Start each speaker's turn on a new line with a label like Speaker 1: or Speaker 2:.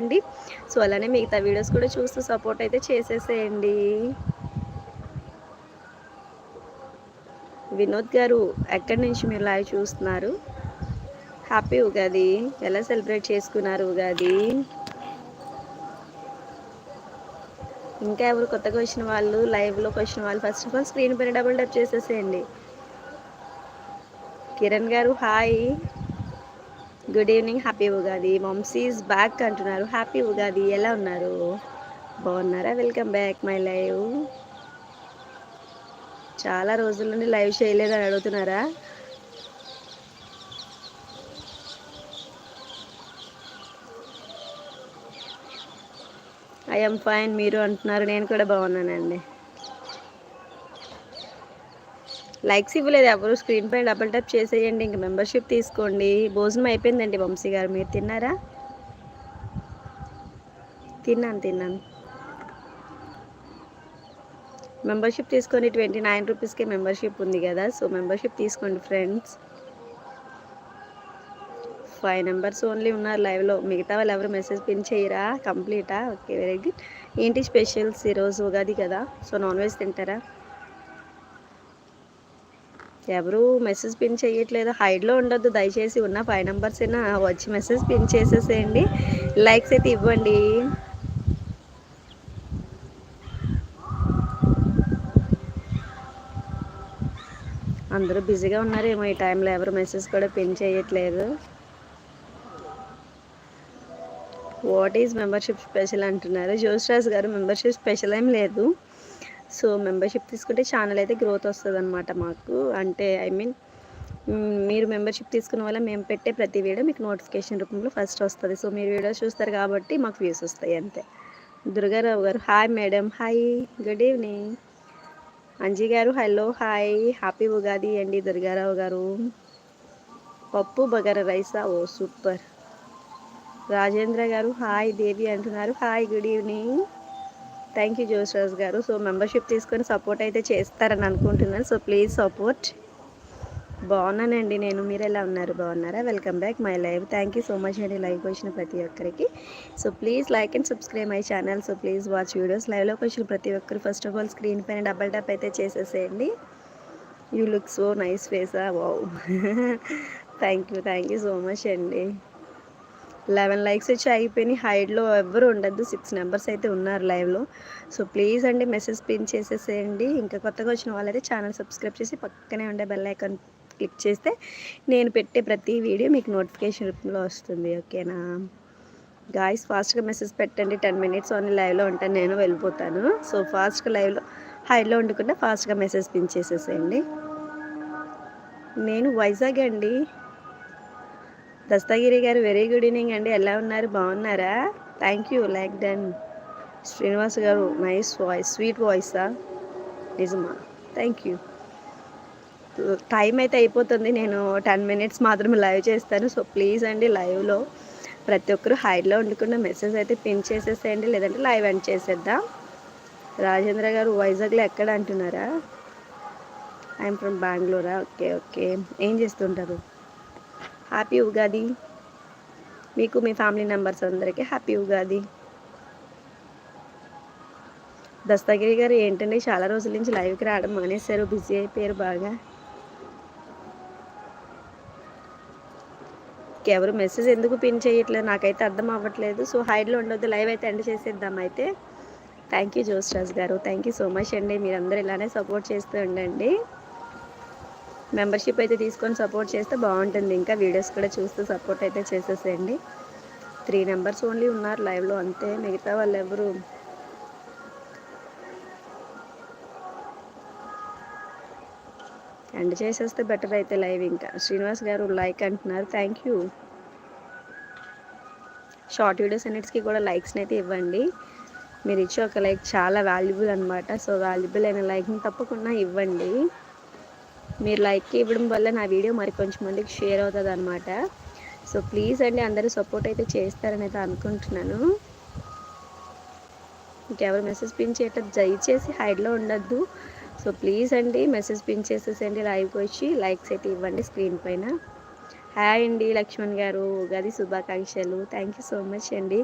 Speaker 1: అండి. సో అలానే మిగతా వీడియోస్ కూడా చూస్తూ సపోర్ట్ అయితే చేసేసేయండి. వినోద్ గారు ఎక్కడి నుంచి మీరు లైవ్ చూస్తున్నారు? హ్యాపీ ఉగాది. ఎలా సెలబ్రేట్ చేసుకున్నారు ఉగాది? ఇంకా ఎవరు కొత్తగా వచ్చిన వాళ్ళు లైవ్లోకి వచ్చిన వాళ్ళు ఫస్ట్ ఆఫ్ ఆల్ స్క్రీన్ పైన డబుల్ టప్ చేసేసేయండి. Kiran garu hi. Good evening happy Ugadi మమ్సీస్ back అంటున్నారు. హ్యాపీ ఉగాది ఎలా ఉన్నారు? బాగున్నారా? వెల్కమ్ బ్యాక్ మై లైవ్ చాలా రోజుల నుండి లైవ్ చేయలేదని అడుగుతున్నారా? ఐఎమ్ ఫైన్ మీరు అంటున్నారు. నేను కూడా బాగున్నానండి. లైక్స్ ఇవ్వలేదు ఎవరు స్క్రీన్ పై డబుల్ టప్ చేసేయండి ఇంక మెంబర్షిప్ తీసుకోండి. భోజనం అయిపోయిందండి వంశీ గారు మీరు తిన్నారా? తిన్నాను తిన్నాను. మెంబర్షిప్ తీసుకొని ట్వంటీ నైన్ రూపీస్కే మెంబర్షిప్ ఉంది కదా సో మెంబర్షిప్ తీసుకోండి ఫ్రెండ్స్. ఫైవ్ నెంబర్స్ ఓన్లీ ఉన్నారు లైవ్లో. మిగతా వాళ్ళు ఎవరు మెసేజ్ పిన్ చేయరా? కంప్లీటా? Okay very good. ఏంటి స్పెషల్స్? ఈరోజు ఉగాది కదా సో నాన్ వెజ్ తింటారా? ఎవరు మెసేజ్ పిన్ చేయట్లేదు. హైడ్లో ఉండొద్దు. దయచేసి ఉన్న ఫైవ్ నెంబర్స్ అయినా వచ్చి మెసేజ్ పిన్ చేసేసేయండి. లైక్స్ అయితే ఇవ్వండి. అందరూ బిజీగా ఉన్నారేమో ఈ టైంలో ఎవరు మెసేజ్ కూడా పిన్ చేయట్లేదు. వాట్ ఈజ్ మెంబర్షిప్ స్పెషల్ అంటున్నారు. జోస్రాజ్ గారు మెంబర్షిప్ స్పెషల్ ఏం లేదు. సో మెంబర్షిప్ తీసుకుంటే ఛానల్ అయితే గ్రోత్ వస్తుంది అనమాట మాకు. అంటే ఐ మీన్ మీరు మెంబర్షిప్ తీసుకున్న వల్ల మేము పెట్టే ప్రతి వీడియో మీకు నోటిఫికేషన్ రూపంలో ఫస్ట్ వస్తుంది. సో మీరు వీడియో చూస్తారు కాబట్టి మాకు వ్యూస్ వస్తాయి అంతే. Durgarao garu hi madam hi good evening. Anji garu hello hi happy Ugadi అండి దుర్గారావు గారు. పప్పు బగర రైసా? ఓ సూపర్. రాజేంద్ర గారు హాయ్ దేవి అంటున్నారు. Hi good evening. Thank you Josraj garu. So membership తీసుకొని సపోర్ట్ అయితే చేస్తారని అనుకుంటున్నాను. సో ప్లీజ్ సపోర్ట్ బాగున్నానండి నేను. మీరు ఎలా ఉన్నారు? బాగున్నారా? Welcome back my live thank you so much అండి లైవ్ వచ్చిన ప్రతి ఒక్కరికి. So please like and subscribe my channel so please watch videos లైవ్లోకి వచ్చిన ప్రతి ఒక్కరు. ఫస్ట్ ఆఫ్ ఆల్ స్క్రీన్ పైన డబల్ టప్ అయితే చేసేసేయండి. You look so nice ఫేసా wow thank you thank you so much అండి. లెవెన్ లైక్స్ వచ్చి అయిపోయినాయి. హైడ్లో ఎవరు ఉండద్దు. సిక్స్ నెంబర్స్ అయితే ఉన్నారు లైవ్లో. సో ప్లీజ్ అండి మెసేజ్ పిన్ చేసేసేయండి. ఇంకా కొత్తగా వచ్చిన వాళ్ళైతే ఛానల్ సబ్స్క్రైబ్ చేసి పక్కనే ఉండే బెల్ ఐకాన్ క్లిక్ చేస్తే నేను పెట్టే ప్రతి వీడియో మీకు నోటిఫికేషన్ రూపంలో వస్తుంది. ఓకేనా? గాయస్ ఫాస్ట్గా మెసేజ్ పెట్టండి. టెన్ మినిట్స్ ఓన్లీ లైవ్లో ఉంటాను. నేను వెళ్ళిపోతాను. సో ఫాస్ట్గా లైవ్లో హైడ్లో ఉండకుండా ఫాస్ట్గా మెసేజ్ పిన్ చేసేసేయండి. నేను వైజాగ్ అండి. దస్తగిరి గారు వెరీ గుడ్ ఈవినింగ్ అండి. ఎలా ఉన్నారు? బాగున్నారా? Thank you like done Srinivas garu nice voice sweet వాయిసా నిజమా? థ్యాంక్ యూ టైం అయితే అయిపోతుంది. నేను టెన్ మినిట్స్ మాత్రం లైవ్ చేస్తాను. సో ప్లీజ్ అండి లైవ్లో ప్రతి ఒక్కరు హైడ్లో ఉండకుండా మెసేజ్ అయితే పిన్ చేసేసేయండి. లేదంటే లైవ్ ఎండ్ చేసేద్దాం. రాజేంద్ర గారు వైజాగ్లో ఎక్కడ అంటున్నారా? ఐఎమ్ ఫ్రమ్ బెంగళూరా ఓకే ఓకే ఏం చేస్తుంటారు? హ్యాపీ ఉగాది మీకు మీ ఫ్యామిలీ మెంబర్స్ అందరికీ హ్యాపీ ఉగాది దస్తగిరి గారు ఏంటండి చాలా రోజుల నుంచి లైవ్కి రావడం మానేశారు బిజీ అయిపోయారు బాగా. ఎవరు మెసేజ్ ఎందుకు పిన్ చేయట్లేదు? నాకైతే అర్థం అవ్వట్లేదు. సో హైడ్లో ఉండొద్దు లైవ్ అయితే ఎండ్ చేసేద్దాం అయితే. థ్యాంక్ యూ జోస్రాజ్ గారు. థ్యాంక్ యూ సో మచ్ అండి. మీరందరూ ఇలానే సపోర్ట్ చేస్తూ ఉండండి. మెంబర్షిప్ అయితే తీసుకొని సపోర్ట్ చేస్తే బాగుంటుంది. ఇంకా వీడియోస్ కూడా చూస్తూ సపోర్ట్ అయితే చేసేసేయండి. త్రీ నెంబర్స్ ఓన్లీ ఉన్నారు లైవ్లో అంతే. మిగతా వాళ్ళు ఎవరు ఎండ్ చేసేస్తే బెటర్ అయితే లైవ్ ఇంకా. శ్రీనివాస్ గారు లైక్ అంటున్నారు. థ్యాంక్ యూ షార్ట్ వీడియోస్ అన్నిటికి కూడా లైక్స్ని అయితే ఇవ్వండి. మీరు ఇచ్చే ఒక లైక్ చాలా వాల్యుబుల్ అనమాట సో వాల్యుబుల్ అయిన లైక్ని తప్పకుండా ఇవ్వండి. మీరు లైక్ ఇవ్వడం వల్ల నా వీడియో మరి కొంచెం మందికి షేర్ అవుతుంది అనమాట సో ప్లీజ్ అండి అందరూ సపోర్ట్ అయితే చేస్తారని అయితే అనుకుంటున్నాను. ఇంకెవరు మెసేజ్ పిన్ చేయటం దయచేసి హైడ్లో ఉండద్దు. సో ప్లీజ్ అండి మెసేజ్ పిన్ చేసేసండి లైవ్కి వచ్చి. లైక్స్ అయితే ఇవ్వండి స్క్రీన్ పైన. హాయ్ అండి లక్ష్మణ్ గారు. ఉగాది శుభాకాంక్షలు. థ్యాంక్ యూ సో మచ్ అండి.